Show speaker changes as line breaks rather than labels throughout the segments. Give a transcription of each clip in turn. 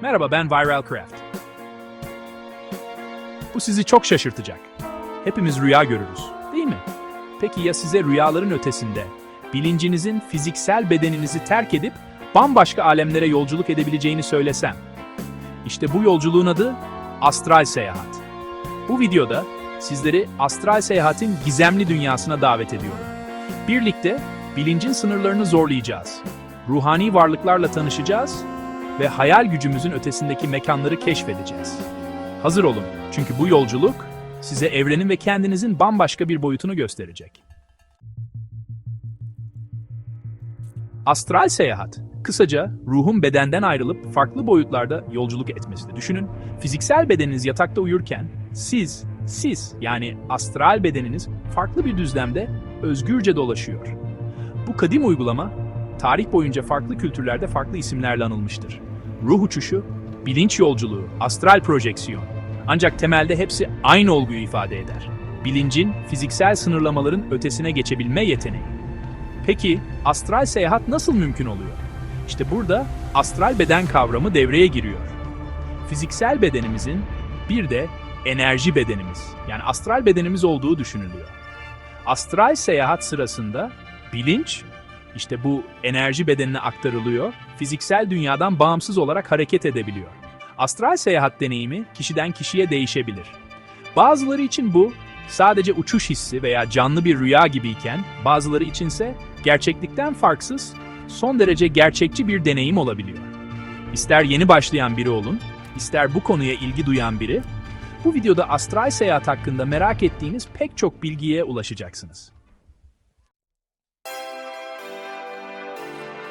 Merhaba ben Viral Craft. Bu sizi çok şaşırtacak. Hepimiz rüya görürüz, değil mi? Peki ya size rüyaların ötesinde, bilincinizin fiziksel bedeninizi terk edip bambaşka alemlere yolculuk edebileceğini söylesem? İşte bu yolculuğun adı astral seyahat. Bu videoda sizleri astral seyahatin gizemli dünyasına davet ediyorum. Birlikte bilincin sınırlarını zorlayacağız. Ruhani varlıklarla tanışacağız ve hayal gücümüzün ötesindeki mekanları keşfedeceğiz. Hazır olun çünkü bu yolculuk size evrenin ve kendinizin bambaşka bir boyutunu gösterecek. Astral seyahat, kısaca ruhun bedenden ayrılıp farklı boyutlarda yolculuk etmesidir. Düşünün, fiziksel bedeniniz yatakta uyurken siz, siz yani astral bedeniniz farklı bir düzlemde özgürce dolaşıyor. Bu kadim uygulama, tarih boyunca farklı kültürlerde farklı isimlerle anılmıştır. Ruh uçuşu, bilinç yolculuğu, astral projeksiyon. Ancak temelde hepsi aynı olguyu ifade eder. Bilincin fiziksel sınırlamaların ötesine geçebilme yeteneği. Peki astral seyahat nasıl mümkün oluyor? İşte burada astral beden kavramı devreye giriyor. Fiziksel bedenimizin bir de enerji bedenimiz yani astral bedenimiz olduğu düşünülüyor. Astral seyahat sırasında bilinç işte bu enerji bedenine aktarılıyor, fiziksel dünyadan bağımsız olarak hareket edebiliyor. Astral seyahat deneyimi kişiden kişiye değişebilir. Bazıları için bu sadece uçuş hissi veya canlı bir rüya gibiyken, bazıları içinse gerçeklikten farksız, son derece gerçekçi bir deneyim olabiliyor. İster yeni başlayan biri olun, ister bu konuya ilgi duyan biri, bu videoda astral seyahat hakkında merak ettiğiniz pek çok bilgiye ulaşacaksınız.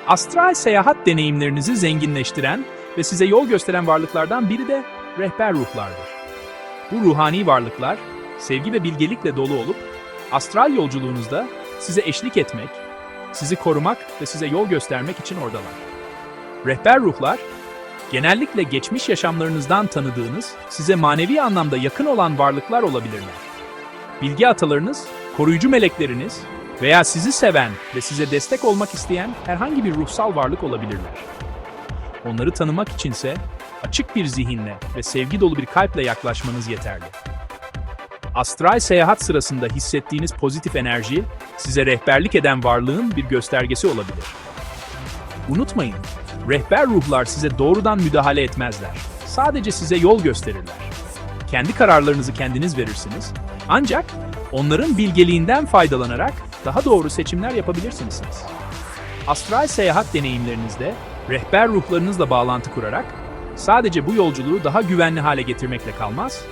Astral seyahat deneyimlerinizi zenginleştiren ve size yol gösteren varlıklardan biri de rehber ruhlardır. Bu ruhani varlıklar sevgi ve bilgelikle dolu olup astral yolculuğunuzda size eşlik etmek, sizi korumak ve size yol göstermek için oradalar. Rehber ruhlar genellikle geçmiş yaşamlarınızdan tanıdığınız, size manevi anlamda yakın olan varlıklar olabilirler. Bilgi atalarınız, koruyucu melekleriniz veya sizi seven ve size destek olmak isteyen herhangi bir ruhsal varlık olabilirler. Onları tanımak içinse açık bir zihinle ve sevgi dolu bir kalple yaklaşmanız yeterli. Astral seyahat sırasında hissettiğiniz pozitif enerji, size rehberlik eden varlığın bir göstergesi olabilir. Unutmayın, rehber ruhlar size doğrudan müdahale etmezler. Sadece size yol gösterirler. Kendi kararlarınızı kendiniz verirsiniz. Ancak onların bilgeliğinden faydalanarak daha doğru seçimler yapabilirsiniz. Astral seyahat deneyimlerinizde rehber ruhlarınızla bağlantı kurarak sadece bu yolculuğu daha güvenli hale getirmekle kalmaz,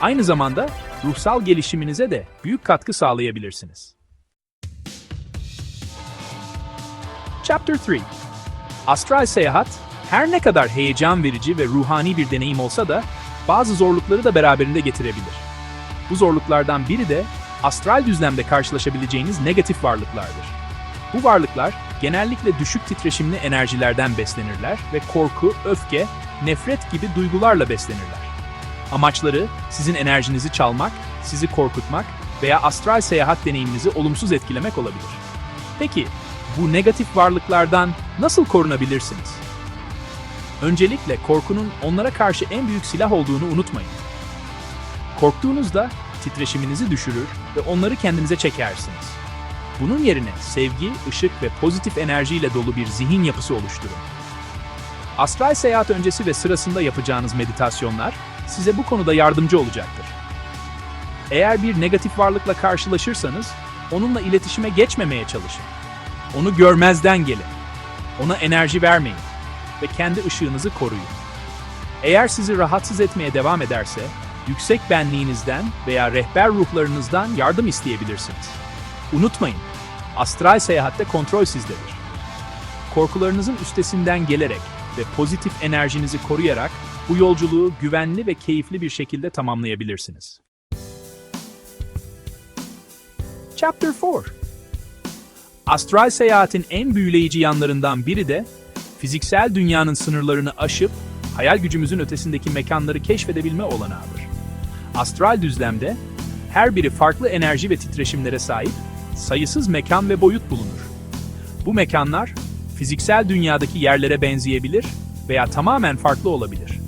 aynı zamanda ruhsal gelişiminize de büyük katkı sağlayabilirsiniz. Chapter 3 Astral seyahat, her ne kadar heyecan verici ve ruhani bir deneyim olsa da bazı zorlukları da beraberinde getirebilir. Bu zorluklardan biri de astral düzlemde karşılaşabileceğiniz negatif varlıklardır. Bu varlıklar genellikle düşük titreşimli enerjilerden beslenirler ve korku, öfke, nefret gibi duygularla beslenirler. Amaçları sizin enerjinizi çalmak, sizi korkutmak veya astral seyahat deneyiminizi olumsuz etkilemek olabilir. Peki, bu negatif varlıklardan nasıl korunabilirsiniz? Öncelikle korkunun onlara karşı en büyük silah olduğunu unutmayın. Korktuğunuzda titreşiminizi düşürür ve onları kendinize çekersiniz. Bunun yerine sevgi, ışık ve pozitif enerjiyle dolu bir zihin yapısı oluşturun. Astral seyahat öncesi ve sırasında yapacağınız meditasyonlar size bu konuda yardımcı olacaktır. Eğer bir negatif varlıkla karşılaşırsanız, onunla iletişime geçmemeye çalışın. Onu görmezden gelin. Ona enerji vermeyin ve kendi ışığınızı koruyun. Eğer sizi rahatsız etmeye devam ederse, yüksek benliğinizden veya rehber ruhlarınızdan yardım isteyebilirsiniz. Unutmayın, astral seyahatte kontrol sizdedir. Korkularınızın üstesinden gelerek ve pozitif enerjinizi koruyarak bu yolculuğu güvenli ve keyifli bir şekilde tamamlayabilirsiniz. Chapter 4 Astral seyahatin en büyüleyici yanlarından biri de fiziksel dünyanın sınırlarını aşıp hayal gücümüzün ötesindeki mekanları keşfedebilme olanağıdır. Astral düzlemde her biri farklı enerji ve titreşimlere sahip sayısız mekan ve boyut bulunur. Bu mekanlar fiziksel dünyadaki yerlere benzeyebilir veya tamamen farklı olabilir.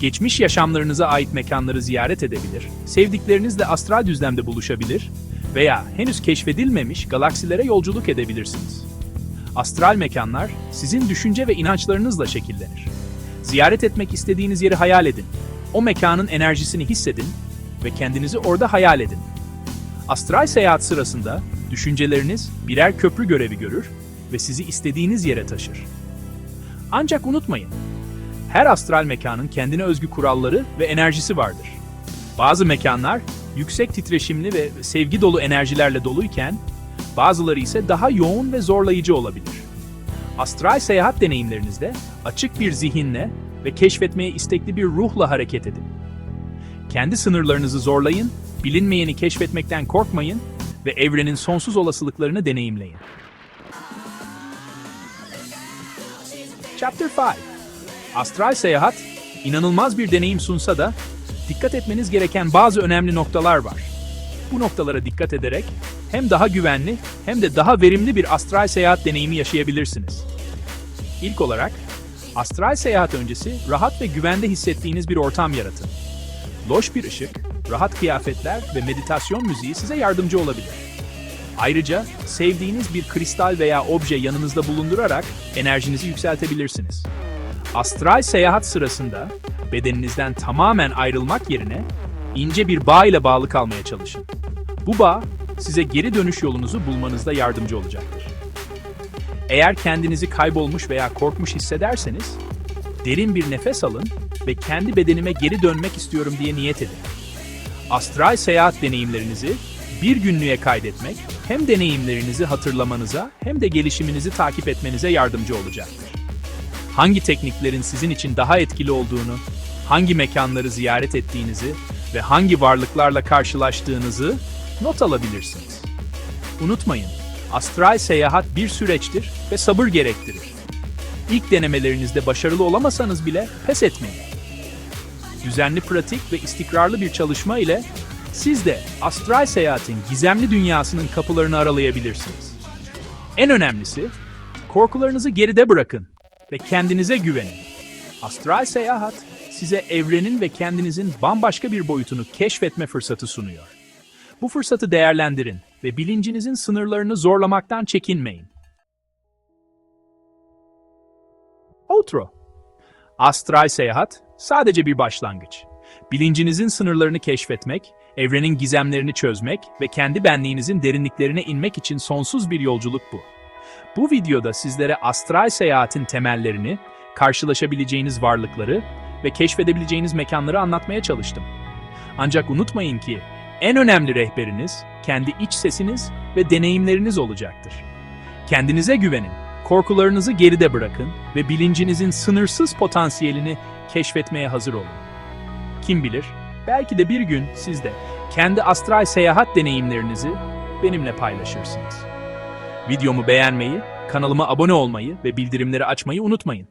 Geçmiş yaşamlarınıza ait mekanları ziyaret edebilir, sevdiklerinizle astral düzlemde buluşabilir veya henüz keşfedilmemiş galaksilere yolculuk edebilirsiniz. Astral mekanlar sizin düşünce ve inançlarınızla şekillenir. Ziyaret etmek istediğiniz yeri hayal edin. O mekanın enerjisini hissedin ve kendinizi orada hayal edin. Astral seyahat sırasında düşünceleriniz birer köprü görevi görür ve sizi istediğiniz yere taşır. Ancak unutmayın, her astral mekanın kendine özgü kuralları ve enerjisi vardır. Bazı mekanlar yüksek titreşimli ve sevgi dolu enerjilerle doluyken, bazıları ise daha yoğun ve zorlayıcı olabilir. Astral seyahat deneyimlerinizde açık bir zihinle ve keşfetmeye istekli bir ruhla hareket edin. Kendi sınırlarınızı zorlayın, bilinmeyeni keşfetmekten korkmayın ve evrenin sonsuz olasılıklarını deneyimleyin. Chapter 5 Astral seyahat, inanılmaz bir deneyim sunsa da dikkat etmeniz gereken bazı önemli noktalar var. Bu noktalara dikkat ederek hem daha güvenli hem de daha verimli bir astral seyahat deneyimi yaşayabilirsiniz. İlk olarak, astral seyahat öncesi rahat ve güvende hissettiğiniz bir ortam yaratın. Loş bir ışık, rahat kıyafetler ve meditasyon müziği size yardımcı olabilir. Ayrıca sevdiğiniz bir kristal veya obje yanınızda bulundurarak enerjinizi yükseltebilirsiniz. Astral seyahat sırasında bedeninizden tamamen ayrılmak yerine ince bir bağ ile bağlı kalmaya çalışın. Bu bağ size geri dönüş yolunuzu bulmanızda yardımcı olacaktır. Eğer kendinizi kaybolmuş veya korkmuş hissederseniz, derin bir nefes alın ve kendi bedenime geri dönmek istiyorum diye niyet edin. Astral seyahat deneyimlerinizi bir günlüğe kaydetmek hem deneyimlerinizi hatırlamanıza hem de gelişiminizi takip etmenize yardımcı olacaktır. Hangi tekniklerin sizin için daha etkili olduğunu, hangi mekanları ziyaret ettiğinizi ve hangi varlıklarla karşılaştığınızı not alabilirsiniz. Unutmayın, astral seyahat bir süreçtir ve sabır gerektirir. İlk denemelerinizde başarılı olamasanız bile pes etmeyin. Düzenli pratik ve istikrarlı bir çalışma ile siz de astral seyahatin gizemli dünyasının kapılarını aralayabilirsiniz. En önemlisi, korkularınızı geride bırakın ve kendinize güvenin. Astral seyahat size evrenin ve kendinizin bambaşka bir boyutunu keşfetme fırsatı sunuyor. Bu fırsatı değerlendirin ve bilincinizin sınırlarını zorlamaktan çekinmeyin. Outro Astral seyahat sadece bir başlangıç. Bilincinizin sınırlarını keşfetmek, evrenin gizemlerini çözmek ve kendi benliğinizin derinliklerine inmek için sonsuz bir yolculuk bu. Bu videoda sizlere astral seyahatin temellerini, karşılaşabileceğiniz varlıkları ve keşfedebileceğiniz mekanları anlatmaya çalıştım. Ancak unutmayın ki en önemli rehberiniz kendi iç sesiniz ve deneyimleriniz olacaktır. Kendinize güvenin, korkularınızı geride bırakın ve bilincinizin sınırsız potansiyelini keşfetmeye hazır olun. Kim bilir, belki de bir gün siz de kendi astral seyahat deneyimlerinizi benimle paylaşırsınız. Videomu beğenmeyi, kanalıma abone olmayı ve bildirimleri açmayı unutmayın.